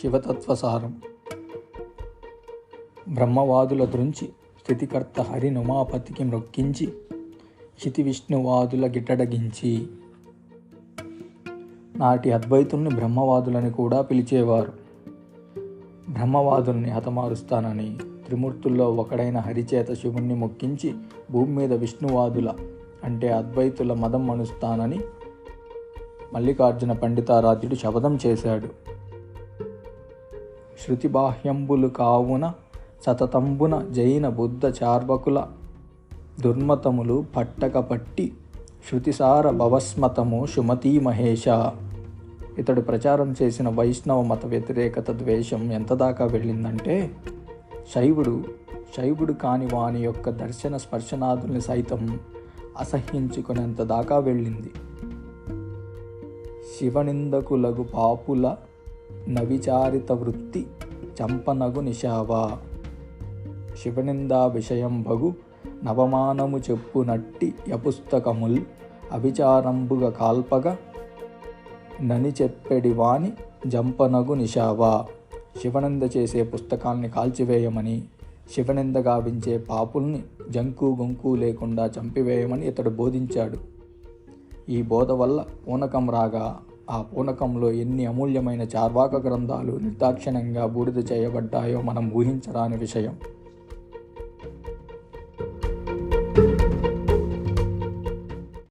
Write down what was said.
శివతత్వసారం. బ్రహ్మవాదుల దృంచి స్థితికర్త హరి నుమాపతికి మ్రొక్కించి క్షితి విష్ణువాదుల గిట్టడగించి. నాటి అద్వైతుల్ని బ్రహ్మవాదులని కూడా పిలిచేవారు. బ్రహ్మవాదుల్ని హతమారుస్తానని త్రిమూర్తుల్లో ఒకడైన హరిచేత శివుణ్ణి మొక్కించి భూమి మీద విష్ణువాదుల అంటే అద్వైతుల మదం అనుస్తానని మల్లికార్జున పండితారాధ్యుడు శపథం చేశాడు. శృతిబాహ్యంబులు కావున సతతంబున జైన బుద్ధ చార్వకుల దుర్మతములు పట్టక పట్టి శృతిసార భవస్మతము సుమతీ మహేష ఇతడు ప్రచారం చేసిన వైష్ణవ మత వ్యతిరేకత ద్వేషం ఎంత దాకా వెళ్ళిందంటే శైవుడు శైవుడు కాని వాని యొక్క దర్శన స్పర్శనాదుల్ని సైతం అసహ్యించుకునేంత దాకా వెళ్ళింది. శివనిందకులగు పాపుల నవిచారిత వృత్తి చంపనగు నిశావా. శివనిందా విషయం భగు నవమానము చెప్పునట్టి యపుస్తకముల్ అవిచారంబుగ కాల్పగ నని చెప్పెడి వాని జంపనగు నిశావా. శివనింద చేసే పుస్తకాల్ని కాల్చివేయమని శివనింద గావించే పాపుల్ని జంకు గొంకు లేకుండా చంపివేయమని ఇతడు బోధించాడు. ఈ బోధ వల్ల పూనకం రాగా ఆ పూనకంలో ఎన్ని అమూల్యమైన చార్వాక గ్రంథాలు నిర్దాక్షిణ్యంగా బూడిద చేయబడ్డాయో మనం ఊహించరాని విషయం.